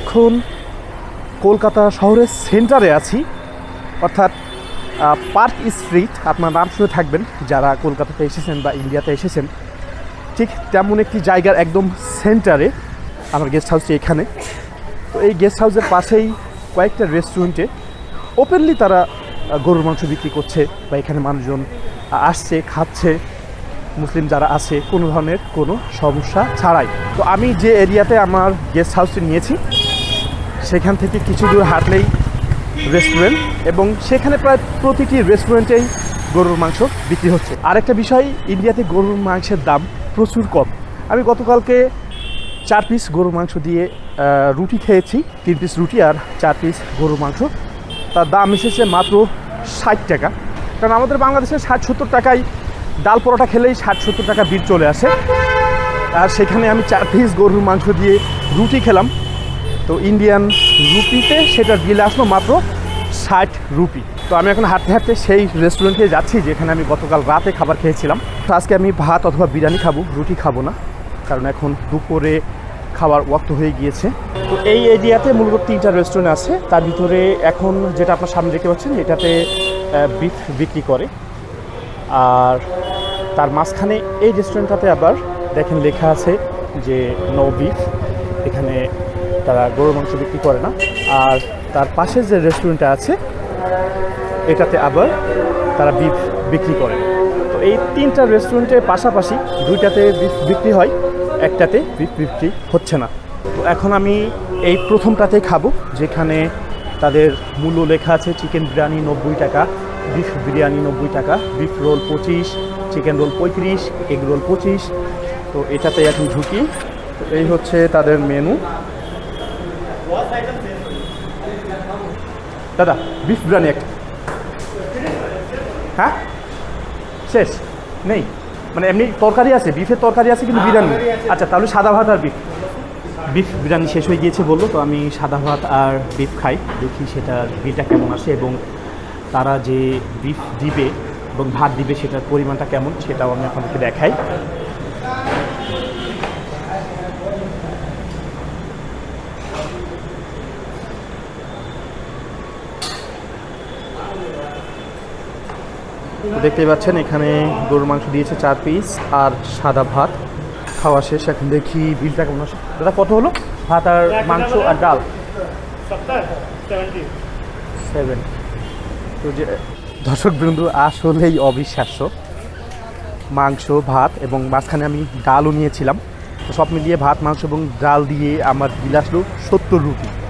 এখন কলকাতা শহরের সেন্টারে আছি। অর্থাৎ পার্ক স্ট্রিট, আপনার নাম শুনে থাকবেন, যারা কলকাতাতে এসেছেন বা ইন্ডিয়াতে এসেছেন, ঠিক তেমন একটি জায়গার একদম সেন্টারে আমার গেস্ট হাউসটি এখানে। তো এই গেস্ট হাউসের পাশেই কয়েকটা রেস্টুরেন্টে ওপেনলি তারা গরুর মাংস বিক্রি করছে বা এখানে মানুষজন আসছে, খাচ্ছে, মুসলিম যারা আছে, কোনো ধরনের কোনো সমস্যা ছাড়াই। তো আমি যে এরিয়াতে আমার গেস্ট হাউসটি নিয়েছি সেখান থেকে কিছু দূর হাঁটলেই রেস্টুরেন্ট এবং সেখানে প্রায় প্রতিটি রেস্টুরেন্টেই গরুর মাংস বিক্রি হচ্ছে। আরেকটা বিষয়, ইন্ডিয়াতে গরুর মাংসের দাম প্রচুর কম। আমি গতকালকে চার পিস গরুর মাংস দিয়ে রুটি খেয়েছি, তিন পিস রুটি আর চার পিস গরুর মাংস। তার দাম এসেছে মাত্র ষাট টাকা। কারণ আমাদের বাংলাদেশে ষাট সত্তর টাকায় ডাল পরোটা খেলেই ষাট সত্তর টাকা বিল চলে আসে। আর সেখানে আমি চার পিস গরুর মাংস দিয়ে রুটি খেলাম। তো ইন্ডিয়ান রুপিতে সেটার বিল আসলো মাত্র ষাট রুপি তো আমি এখন হাঁটতে হাঁটতে সেই রেস্টুরেন্টে যাচ্ছি যেখানে আমি গতকাল রাতে খাবার খেয়েছিলাম। তো আজকে আমি ভাত অথবা বিরিয়ানি খাব, রুটি খাব না, কারণ এখন দুপুরে খাবার ওয়াক্ত হয়ে গিয়েছে। তো এই এরিয়াতে মূলত তিনটা রেস্টুরেন্ট আছে। তার ভিতরে এখন যেটা আপনার সামনে দেখতে পাচ্ছেন, এটাতে বিফ বিক্রি করে। আর তার মাঝখানে এই রেস্টুরেন্টটাতে আবার দেখেন লেখা আছে যে নো বিফ এখানে তারা গরুর মাংস বিক্রি করে না। আর তার পাশে যে রেস্টুরেন্টটা আছে, এটাতে আবার তারা বিফ বিক্রি করে। তো এই তিনটা রেস্টুরেন্টের পাশাপাশি দুইটাতে বিফ বিক্রি হয়, একটাতে বিফ বিক্রি হচ্ছে না। তো এখন আমি এই প্রথমটাতে খাব, যেখানে তাদের মূল্য লেখা আছে চিকেন বিরিয়ানি নব্বই টাকা বিফ বিরিয়ানি নব্বই টাকা বিফ রোল পঁচিশ চিকেন রোল পঁয়ত্রিশ এগ রোল পঁচিশ। তো এটাতে এখন ঢুকি। এই হচ্ছে তাদের মেনু দাদা বিফ বিরিয়ানি একটা হ্যাঁ? শেষ? নেই? মানে এমনি তরকারি আছে বিফের তরকারি আছে কিন্তু বিরিয়ানি। আচ্ছা তাহলে সাদা ভাত আর বিফ বিফ বিরিয়ানি শেষ হয়ে গিয়েছে বলল তো আমি সাদা ভাত আর বিফ খাই। দেখি সেটার বিলটা কেমন আসে এবং তারা যে বিফ দিবে এবং ভাত দিবে সেটার পরিমাণটা কেমন সেটাও আমি আপনাদেরকে দেখাই। দেখতেই পাচ্ছেন এখানে গরুর মাংস দিয়েছে চার পিস আর সাদা ভাত। খাওয়া শেষ এখন দেখি বিলটা কেমন আসে দাদা কত হলো? ভাত আর মাংস আর ডাল? সেভেন তো যে দর্শক বৃন্দু আসলেই অবিশ্বাস্য। মাংস ভাত এবং মাঝখানে আমি ডালও নিয়েছিলাম। তো সব মিলিয়ে ভাত মাংস এবং ডাল দিয়ে আমার বিল আসলো সত্তর রুপি।